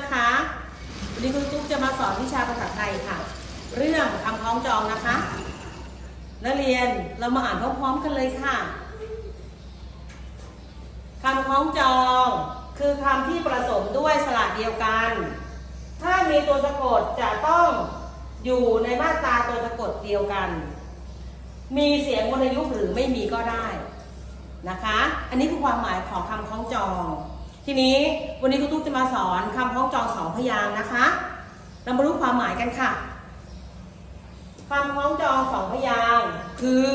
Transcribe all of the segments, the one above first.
ครูตุ๊กนะคะ วันนี้ครูตุ๊กจะมาสอนวิชาภาษาไทยค่ะ เรื่องคำคล้องจองนะคะนักเรียนเรามาอ่านพร้อมๆกันเลยค่ะคำคล้องจอง คือคำที่ประสมด้วยสระเดียวกัน ถ้ามีตัวสะกดจะต้องอยู่ในมาตราตัวสะกดเดียวกัน มีเสียงวรรณยุกต์หรือไม่มีก็ได้นะคะ อันนี้คือความหมายของคำคล้องจอง ทีนี้วันนี้ครูตุ๊กจะมาสอนคำคล้องจองสองพยางค์นะคะ เรามารู้ความหมายกันค่ะคำคล้องจองสองพยางค์คือ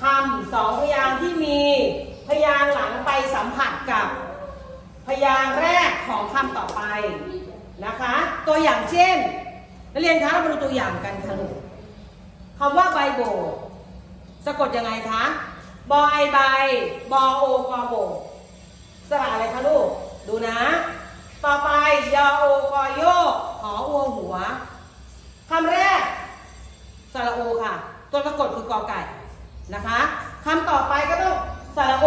คำสองพยางค์ที่มีพยางค์หลังไปสัมผัสกับพยางค์แรกของคำต่อไปนะคะ ตัวอย่างเช่นนักเรียนคะเรามาดูตัวอย่างกันค่ะลูกคำว่าใบโบสะกดยังไงคะบอไอใบบอโอกอโบ สระอะไรคะลูก ดูนะ ต่อไปยอโอกอโยหออัวหัวคำแรกสระโอค่ะ ตัวสะกดคือกอไก่นะคะคำต่อไปก็ต้องสระโอ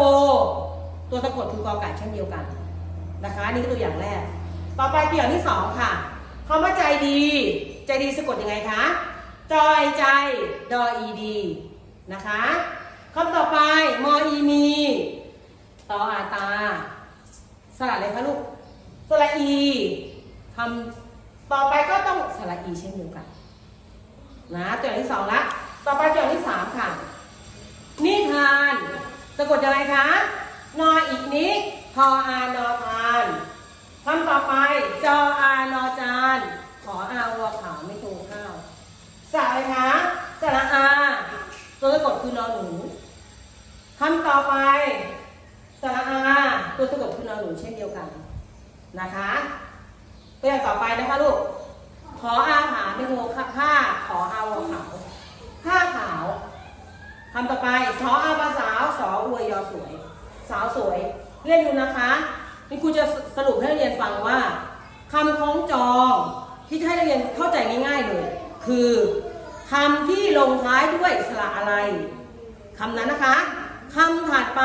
ตัวสะกดคือกอไก่เช่นเดียวกันนะคะนี่คือตัวอย่างแรก ต่อไปตัวอย่างที่สองค่ะคำว่าใจดี ใจดีสะกดยังไงคะจอยใจดออีดีนะคะคำต่อไปมออีมี สระอะไรคะลูกสระอีคำต่อไปก็ต้องสระอีเช่นเดียวกันนะตัวอย่างที่สองละ ต่อไปตัวอย่างที่สามค่ะ นิทานสะกดยังไงคะนออีกนิทออานอทานคำต่อไปจออานอจานขออาวัวขาวไม่ตูข้าวสระอะไรคะสระอา ตัวสะกดคือนอหนูคำต่อไปสระอา ตัวสะกดคือนอหนูเช่นเดียวกัน นะคะตัวอย่างต่อไปนะคะลูก ขออาหาไม่โทค่ะผ้าขออาวขาวผ้าขาวคำต่อไปสออาภาสาวสออวยยอสวย สาวสวย เรียนดูนะคะนี่ครูจะสรุปให้นักเรียนฟังว่าคำคล้องจองที่ให้นักเรียนเข้าใจง่าย ๆเลย คือคำที่ลงท้ายด้วยสระอะไรคำนั้นนะคะคำถัดไป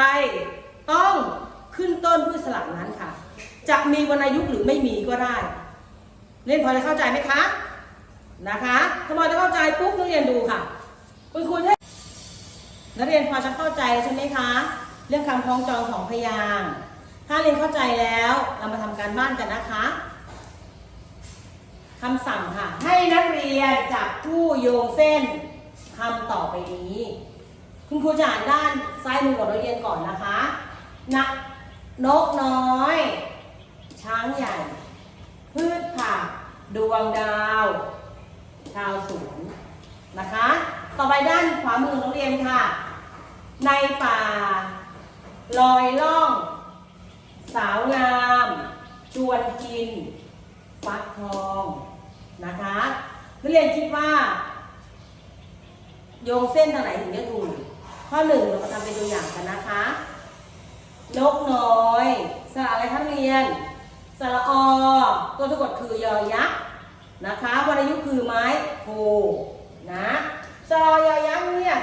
ต้องขึ้นต้นด้วยสระนั้นค่ะ จะมีวรรณยุกต์หรือไม่มีก็ได้เรียนพอจะเข้าใจไหมคะนะคะถ้าพอจะเข้าใจปุ๊บนักเรียนดูค่ะ คุณครูให้นักเรียนพอจะเข้าใจใช่ไหมคะ เรื่องคำคล้องจองของพยางถ้าเรียนเข้าใจแล้วเรามาทำการบ้านกันนะคะคำสั่งค่ะ ให้นักเรียนจับผู้โยงเส้นคำต่อไปนี้ คุณครูจะอ่านด้านซ้ายมือของนักเรียนก่อนนะคะนะนกน้อย ช้างใหญ่ พืชผัก ดวงดาว ชาวสวนนะคะ ต่อไปด้านขวามือของนักเรียนค่ะ ในป่า ลอยล่อง สาวงาม ชวนกิน ฟักทองนะคะนักเรียนคิดว่า โยงเส้นทางไหนถึงจะถูกข้อหนึ่งเรามาทำเป็นตัวอย่างกันนะคะ นกน้อยสระอะไรคะนักเรียน สระอตัวสะกดคือยอยักษ์นะคะวรรณยุกต์คือไม้โพนะสระอยอยักษ์เนี่ย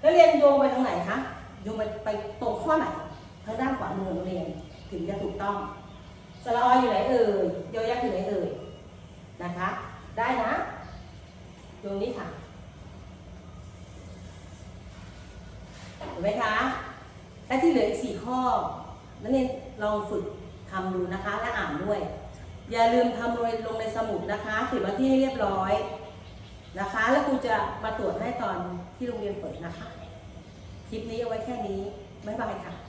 แล้วเรียนโยงไปทางไหนคะโยงไปไปตรงข้อไหนทางด้านขวามือของเรียนถึงจะถูกต้องสระออยู่ไหนเอ่ยยอยักษ์อยู่ไหนเอ่ยนะคะ ได้นะโยงนี้ค่ะเห็นไหมคะและที่เหลืออีกสี่ข้อนักเรียนลองฝึก ทำดูนะคะ และอ่านด้วย อย่าลืมทำลงลงในสมุดนะคะเขียนมาที่ให้เรียบร้อยนะคะ แล้วครูจะมาตรวจให้ตอนที่โรงเรียนเปิดนะคะ คลิปนี้เอาไว้แค่นี้ บ๊ายบายค่ะ